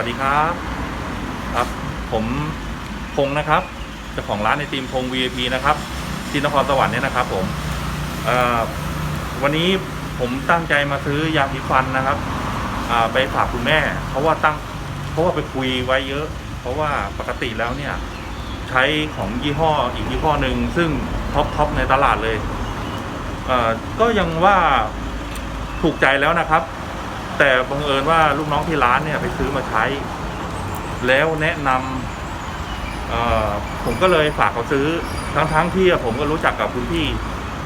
วัสดีครับครับ ผมพงนะครับเจ้าของร้านไอติมพง VIP นะครับที่นครสวรรค์เนี่ยนะครับ ผมวันนี้ผมตั้งใจมาซื้อยาสีฟันนะครับไปฝากคุณแม่ เพราะว่าตั้งเพราะว่าไปคุยไว้เยอะ เพราะว่าปกติแล้วเนี่ย ใช้ของยี่ห้ออีกยี่ห้อหนึ่งซึ่งท็อปท็อปในตลาดเลยก็ยังว่าถูกใจแล้วนะครับ แต่บังเอิญว่าลูกน้องที่ร้านเนี่ยไปซื้อมาใช้ แล้วแนะนำผมก็เลยฝากเขาซื้อทั้งๆทที่ผมก็รู้จักกับคุณพี่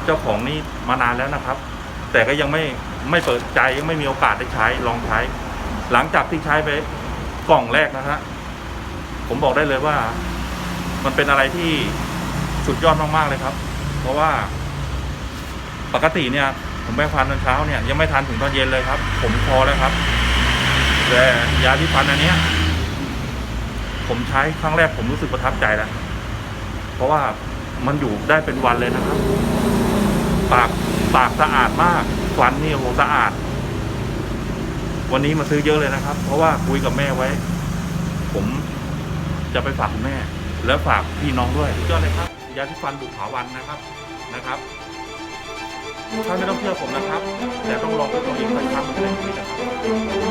เจ้าของนี่มานานแล้วนะครับ แต่ก็ยังไม่ไม่เปิดใจยังไม่มีโอกาสได้ใช้ลองใช้ หลังจากที่ใช้ไปกล่องแรกนะฮะผมบอกได้เลยว่า มันเป็นอะไรที่สุดยอดมากๆเลยครับ เพราะว่าปกติเนี่ย ผมแปรงฟันตอนเช้าเนี่ยยังไม่ทานถึงตอนเย็นเลยครับ ผมพอแล้วครับ แต่ยาที่ฟันอันเนี้ย ผมใช้ครั้งแรกผมรู้สึกประทับใจแล้วเพราะว่ามันอยู่ได้เป็นวันเลยนะครับ ปากปากสะอาดมากฟันนี่โหสะอาด วันนี้มาซื้อเยอะเลยนะครับ เพราะว่าคุยกับแม่ไว้ ผมจะไปฝากคุณแม่ แล้วฝากพี่น้องด้วยยอดเลยครับยาที่ฟันบุกผาวันนะครับนะครับ ท่าไม่ต้องเชื่อผมนะครับ แต่ต้องลองด้วยตัวเองสักครั้งหนชีวิตนะครับ